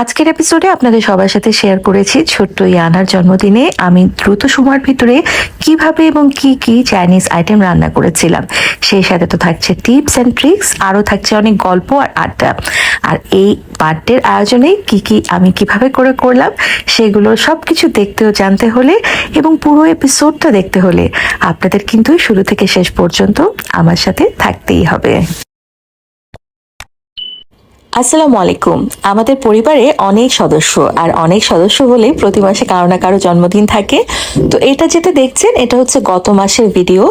আজকের এপিসোডে আপনাদের সবার সাথে শেয়ার করেছি ছোট্ট ইয়ানার জন্মদিনে আমি দ্রুত সময়ের ভিতরে কীভাবে এবং কি কি চাইনিজ আইটেম রান্না করেছিলাম। সেই সাথে তো থাকছে টিপস অ্যান্ড ট্রিক্স আরও থাকছে অনেক গল্প আর আড্ডা। আর এই বার্থডের আয়োজনে কি কি আমি কীভাবে করে করলাম, সেগুলো সব কিছু দেখতে ও জানতে হলে এবং পুরো এপিসোডটা দেখতে হলে আপনাদের কিন্তু শুরু থেকে শেষ পর্যন্ত আমার সাথে থাকতেই হবে। আসসালামু আলাইকুম। আমাদের পরিবারে অনেক সদস্য, আর অনেক সদস্য হলে প্রতি মাসে কারও না কারও জন্মদিন থাকে। তো এটা যেটা দেখছেন, এটা হচ্ছে গত মাসের ভিডিও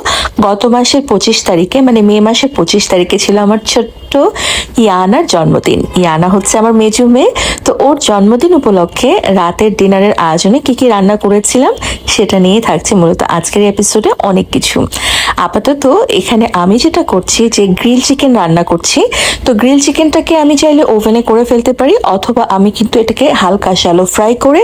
গত মাসের পঁচিশ তারিখে মানে মে মাসের পঁচিশ তারিখে ছিল আমার ছোট্ট ইয়ানার জন্মদিন। ইয়ানা হচ্ছে আমার মেজু মেয়ে তো ওর জন্মদিন উপলক্ষে রাতের ডিনারের আয়োজনে কি কি রান্না করেছিলাম সেটা নিয়ে থাকছে মূলত আজকের এপিসোডে অনেক কিছু। আপাতত এখানে আমি যেটা করছি যে গ্রিল চিকেন রান্না করছি। তো গ্রিল চিকেনটাকে আমি চাইলে ওভেনে করে ফেলতে পারি, অথবা আমি কিন্তু এটাকে হালকা শ্যালো ফ্রাই করে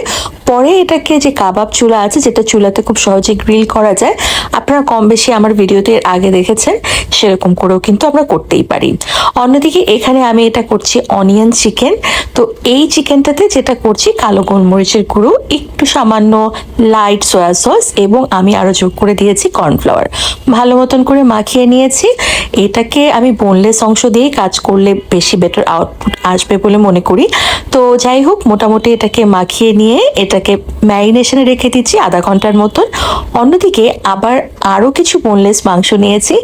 পরে এটাকে যে কাবাব চুলা আছে, যেটা চুলাতে খুব সহজে গ্রিল করা যায়, আপনারা কম বেশি আমার ভিডিওতে আগে দেখেছেন, সেরকম করেও কিন্তু আমরা করতেই পারি। অন্যদিকে এখানে আমি এটা করছি অনিয়ন চিকেন তো এই চিকেনটাতে যেটা করছি, কালো গোলমরিচের গুঁড়ো, একটু সামান্য লাইট সয়া সস এবং আমি আরও যোগ করে দিয়েছি কর্নফ্লাওয়ার ভালো মতন করে মাখিয়ে নিয়েছি। এটাকে আমি বোনলেস অংশ দিয়েই কাজ করলে বেশি বেটার আউটপুট আসবে বলে মনে করি। তো যাই হোক, মোটামুটি এটাকে মাখিয়ে নিয়ে এটাকে ম্যারিনেশনে রেখে দিচ্ছি আধা ঘণ্টার মতন। অন্যদিকে আবার আরও কিছু বোনলেস মাংস নিয়েছি।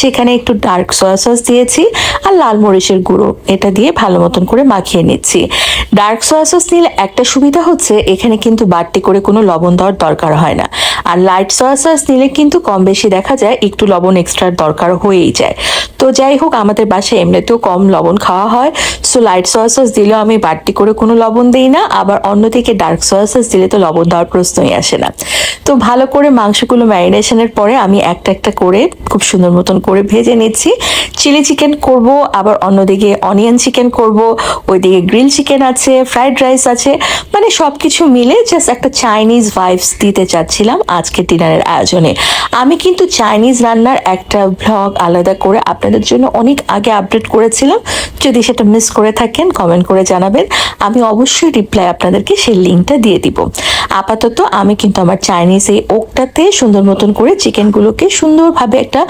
সেখানে একটু ডার্ক সয়া সস দিয়েছি আর লাল মরিচের গুঁড়ো। এটা দিয়ে ভালো মতন করে মাখিয়ে নিচ্ছি। ডার্ক সয়া সস নিলে একটা সুবিধা হচ্ছে, এখানে কিন্তু বাড়তি করে কোনো লবণ দেওয়ার দরকার হয় না। আর লাইট সয়া সস নিলে কিন্তু কম বেশি দেখা যায়, একটু লবণ এক্সট্রার দরকার হয়েই যায়। তো যাই হোক, আমাদের বাসায় এমনিতেও কম লবণ খাওয়া হয়। সো লাইট সয়া সস দিলেও আমি বাড়তি করে কোনো লবণ দিই না। আবার অন্যদিকে ডার্ক সয়া সস দিলে তো লবণ দেওয়ার প্রশ্নই আসে না। তো ভালো করে মাংসগুলো ম্যারিনেশনের পরে আমি একটা একটা করে খুব সুন্দর মতন করে ভেজে নিচ্ছি। চিলি চিকেন করব, আবার অন্যদিকে অনিয়ন চিকেন করব, ওইদিকে গ্রিল চিকেন আছে ফ্রাইড রাইস আছে মানে সব কিছু মিলে জাস্ট একটা চাইনিজ ভাইবস দিতে চাচ্ছিলাম আজকের ডিনারের আয়োজনে। আমি কিন্তু চাইনিজ রান্নার একটা ব্লগ আলাদা করে আপনাদের জন্য অনেক আগে আপডেট করেছিলাম। যদি সেটা মিস করে থাকেন কমেন্ট করে জানাবেন। আমি অবশ্যই রিপ্লাই আপনাদেরকে সেই লিঙ্কটা দিয়ে দিব। আপাতত আমি কিন্তু আমার চাইনিজ এই ওকটাতে সুন্দর মতন করে চিকেনগুলোকে সুন্দরভাবে একটা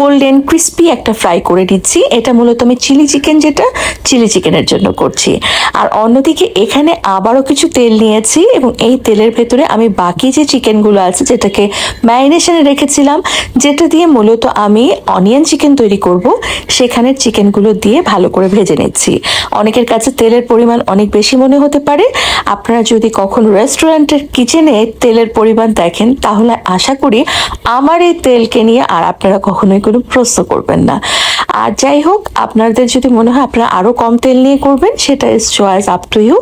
গোল্ডেন ক্রিস্পি একটা ফ্রাই করে দিচ্ছি এটা মূলত আমি চিলি চিকেন যেটা, চিলি চিকেনের জন্য করছি। আর অন্যদিকে এখানে আবারও কিছু তেল নিয়েছি এবং এই তেলের ভেতরে আমি বাকি যে চিকেনগুলো আছে যেটাকে ম্যারিনেশনে রেখেছিলাম, যেটা দিয়ে মূলত আমি অনিয়ন চিকেন তৈরি করব, সেখানের চিকেনগুলো দিয়ে ভালো করে ভেজে নিচ্ছি। অনেকের কাছে তেলের পরিমাণ অনেক বেশি মনে হতে পারে। আপনারা যদি কখন রেস্টুরেন্টের কিচেনে তেলের পরিমাণ দেখেন, তাহলে আশা করি আমার এই তেলকে নিয়ে আর আপনারা কখনোই কোনো প্রশ্ন করবেন না। আর যাই হোক, আপনাদের যদি মনে হয় আপনারা আরও কম তেল নিয়ে করবেন, সেটা is choice up to you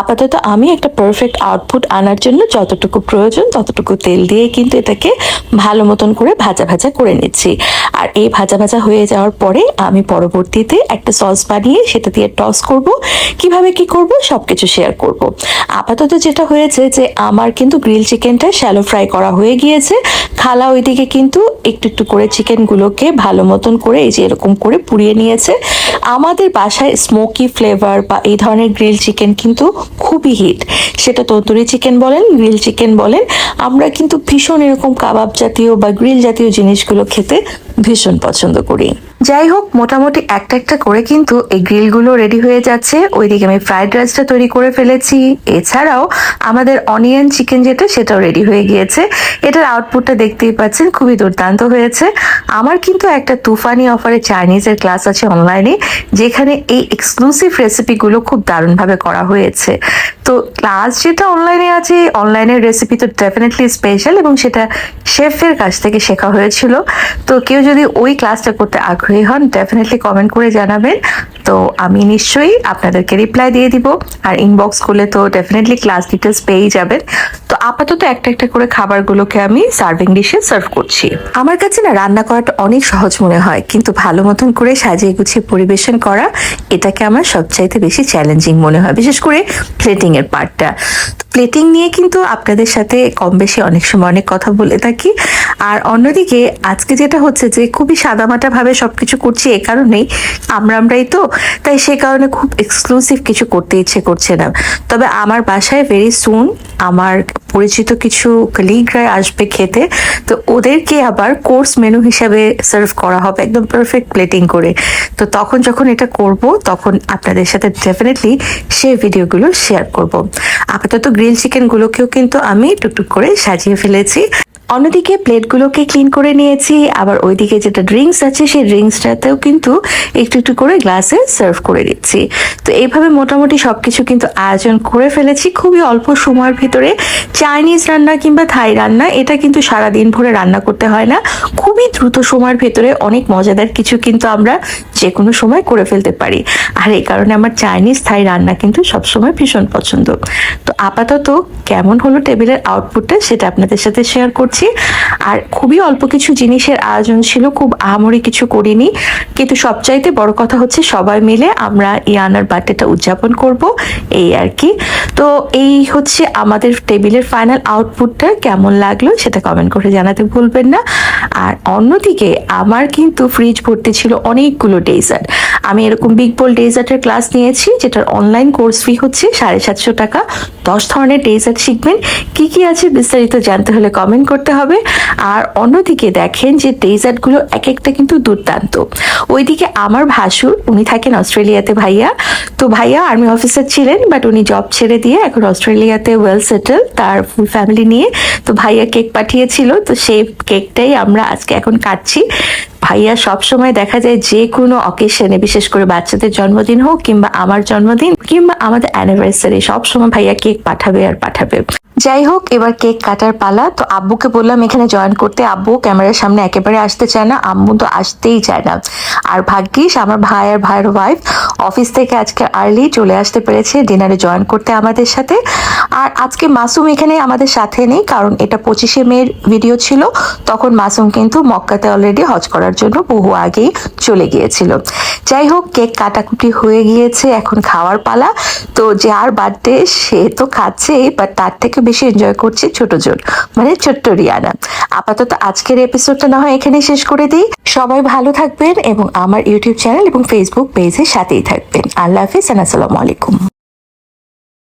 আপাতত আমি একটা পারফেক্ট আউটপুট আনার জন্য যতটুকু প্রয়োজন, ততটুকু তেল দিয়ে কিন্তু এটাকে ভালো মতন করে ভাজা ভাজা করে নিচ্ছি। আর এই ভাজা ভাজা হয়ে যাওয়ার পরে আমি পরবর্তীতে একটা সস বানিয়ে সেটা দিয়ে টস করব। কীভাবে কি করব? সব কিছু শেয়ার করব। আপাতত যেটা হয়েছে যে আমার কিন্তু গ্রিল চিকেনটা শ্যালো ফ্রাই করা হয়ে গিয়েছে। খালা ওইদিকে কিন্তু একটু একটু করে চিকেনগুলোকে ভালো মতন করে এই যে এরকম করে পুড়িয়ে নিয়েছে। আমাদের বাসায় স্মোকি ফ্লেভার বা এই ধরনের গ্রিল চিকেন কিন্তু খুবই হিট সেটা তন্দুরি চিকেন বলেন গ্রিল চিকেন বলেন। আমরা কিন্তু ভীষণ এরকম কাবাব জাতীয় বা গ্রিল জাতীয় জিনিসগুলো খেতে ভীষণ পছন্দ করি। যাই হোক, মোটামুটি একটা একটা করে কিন্তু এই গ্রিলগুলো রেডি হয়ে যাচ্ছে। ওইদিকে আমি ফ্রাইড রাইসটা তৈরি করে ফেলেছি। এছাড়াও আমাদের অনিয়ন চিকেন যেটা, সেটাও রেডি হয়ে গিয়েছে। এটার আউটপুটটা দেখতেই পাচ্ছেন, খুবই দুর্দান্ত হয়েছে। আমার কিন্তু একটা তুফানি অফারে চাইনিজের ক্লাস আছে অনলাইনে যেখানে এই এক্সক্লুসিভ রেসিপিগুলো খুব দারুণভাবে করা হয়েছে। তো ক্লাস যেটা অনলাইনে আছে অনলাইনের রেসিপি তো ডেফিনেটলি স্পেশাল এবং সেটা শেফের কাছ থেকে শেখা হয়েছিল। তো কেউ যদি ওই ক্লাসটা করতে আগ্রহী হন ডেফিনেটলি কমেন্ট করে জানাবেন। তো আমি নিশ্চয়ই আপনাদেরকে রিপ্লাই দিয়ে দিব। আর ইনবক্স করলে তো ডেফিনেটলি ক্লাস ডিটেলস পেয়েই যাবেন। তো আপাতত একটা একটা করে খাবারগুলোকে আমি সার্ভিং ডিশে সার্ভ করছি। আমার কাছে না রান্না করাটা অনেক সহজ মনে হয়, কিন্তু ভালো মতন করে সাজিয়ে গুছিয়ে পরিবেশন করা এটাকে আমার সবচাইতে বেশি চ্যালেঞ্জিং মনে হয়, বিশেষ করে প্লেটিংয়ের পার্টটা প্লেটিং নিয়ে কিন্তু আপনাদের সাথে কম বেশি অনেক সময় অনেক কথা বলে থাকি। আর অন্যদিকে, আজকে যেটা হচ্ছে যে, খুবই সাদামাটা ভাবে সবকিছু করছি এ কারণেই আমরা আমরাই তো, তাই সে কারণে খুব এক্সক্লুসিভ কিছু করতে ইচ্ছে করছে না। তবে আমার বাসায় ভেরি সুন আমার পরিচিত কিছু কলিগরা আসবে খেতে, তো ওদেরকে আবার কোর্স মেনু হিসাবে সার্ভ করা হবে, একদম পারফেক্ট প্লেটিং করে। তো তখন যখন এটা করব, তখন আপনাদের সাথে ডেফিনেটলি সেই ভিডিওগুলো শেয়ার করব। আপাতত গ্রিল চিকেনগুলোকেও কিন্তু আমি টুকটুক করে সাজিয়ে ফেলেছি। অন্যদিকে প্লেটগুলোকে ক্লিন করে নিয়েছি, আবার ওইদিকে যেটা ড্রিঙ্কস আছে সেই ড্রিঙ্কসটাতেও কিন্তু একটু একটু করে গ্লাসে সার্ভ করে দিচ্ছি। তো এইভাবে মোটামুটি সবকিছু কিন্তু আয়োজন করে ফেলেছি খুবই অল্প সময়ের ভিতরে। চাইনিজ রান্না কিংবা থাই রান্না, এটা কিন্তু সারা দিন ভরে রান্না করতে হয় না। খুবই দ্রুত সময়ের ভেতরে অনেক মজাদার কিছু কিন্তু আমরা যে কোনো সময় করে ফেলতে পারি। আর এই কারণে আমার চাইনিজ থাই রান্না কিন্তু সবসময় ভীষণ পছন্দ। তো আপাতত কেমন হলো টেবিলের আউটপুটটা সেটা আপনাদের সাথে শেয়ার করছি। আর খুবই অল্প কিছু জিনিসের আয়োজন ছিল, খুব আহামরি কিছু করিনি। কিন্তু সবচাইতে বড় কথা হচ্ছে সবাই মিলে আমরা ইয়ানার বার্থডেটা উদযাপন করব, এই আর কি। তো এই হচ্ছে আমাদের টেবিলের ফাইনাল আউটপুটটা কেমন লাগল সেটা কমেন্ট করে জানাতে ভুলবেন না। আর অন্যদিকে আমার কিন্তু ফ্রিজ ভর্তি ছিল অনেকগুলো ডেজার্ট আমি এরকম বিগ বোল ডেজার্টের ক্লাস নিয়েছি, যেটার অনলাইন কোর্স ফি হচ্ছে সাড়ে সাতশো টাকা। দশ ধরনের ডেজার্ট শিখবেন। কি কি আছে বিস্তারিত জানতে হলে কমেন্ট করতে হবে। আর অন্যদিকে দেখেন যে ডেজার্টগুলো এক একটা কিন্তু দুর্দান্ত। ওইদিকে আমার ভাসুর, উনি থাকেন অস্ট্রেলিয়াতে ভাইয়া। তো ভাইয়া আর্মি অফিসার ছিলেন বাট উনি জব ছেড়ে দিয়ে এখন অস্ট্রেলিয়াতে ওয়েল সেটেল তার ফুল ফ্যামিলি নিয়ে। তো ভাইয়া কেক পাঠিয়েছিল, তো সেই কেকটাই আমরা আজকে এখন কাটছি। ভাইয়া সবসময় দেখা যায় যে কোনো অকেশনে বিশেষ করে বাচ্চাদের জন্মদিন হোক কিংবা আমার জন্মদিন কিংবা আমাদের অ্যানিভার্সারি সবসময় ভাইয়া কেক পাঠাবে আর পাঠাবে। যাই হোক এবার কেক কাটার পালা। তো আব্বুকে বললাম, এখানে জয়েন করতে। আব্বু ক্যামেরার সামনে একেবারে আসতে চায় না, আম্মু তো আসতেই চায় না। আর ভাগ্যিস, আমার ভাই আর ভাইয়ের ওয়াইফ অফিস থেকে আজকে আর্লি চলে আসতে পেরেছে ডিনারে জয়েন করতে আমাদের সাথে। আর আজকে মাসুম এখানে আমাদের সাথে নেই, কারণ এটা পঁচিশে মেয়ের ভিডিও ছিল। তখন মাসুম কিন্তু মক্কাতে অলরেডি হজ করার জন্য বহু আগেই চলে গিয়েছিল। যাই হোক কেক কাটাকুটি হয়ে গিয়েছে, এখন খাওয়ার পালা। তো যার বার্থডে সে তো খাচ্ছেই বাট তার থেকে বেশি এনজয় করছি ছোট জোর মানে ছোট্ট রিয়ানা। আপাতত আজকের এপিসোডটা না হয় এখানে শেষ করে দিই। সবাই ভালো থাকবেন এবং আমার ইউটিউব চ্যানেল এবং ফেসবুক পেজের সাথেই থাকবেন। আল্লাহ হাফিজ, আসসালামু আলাইকুম।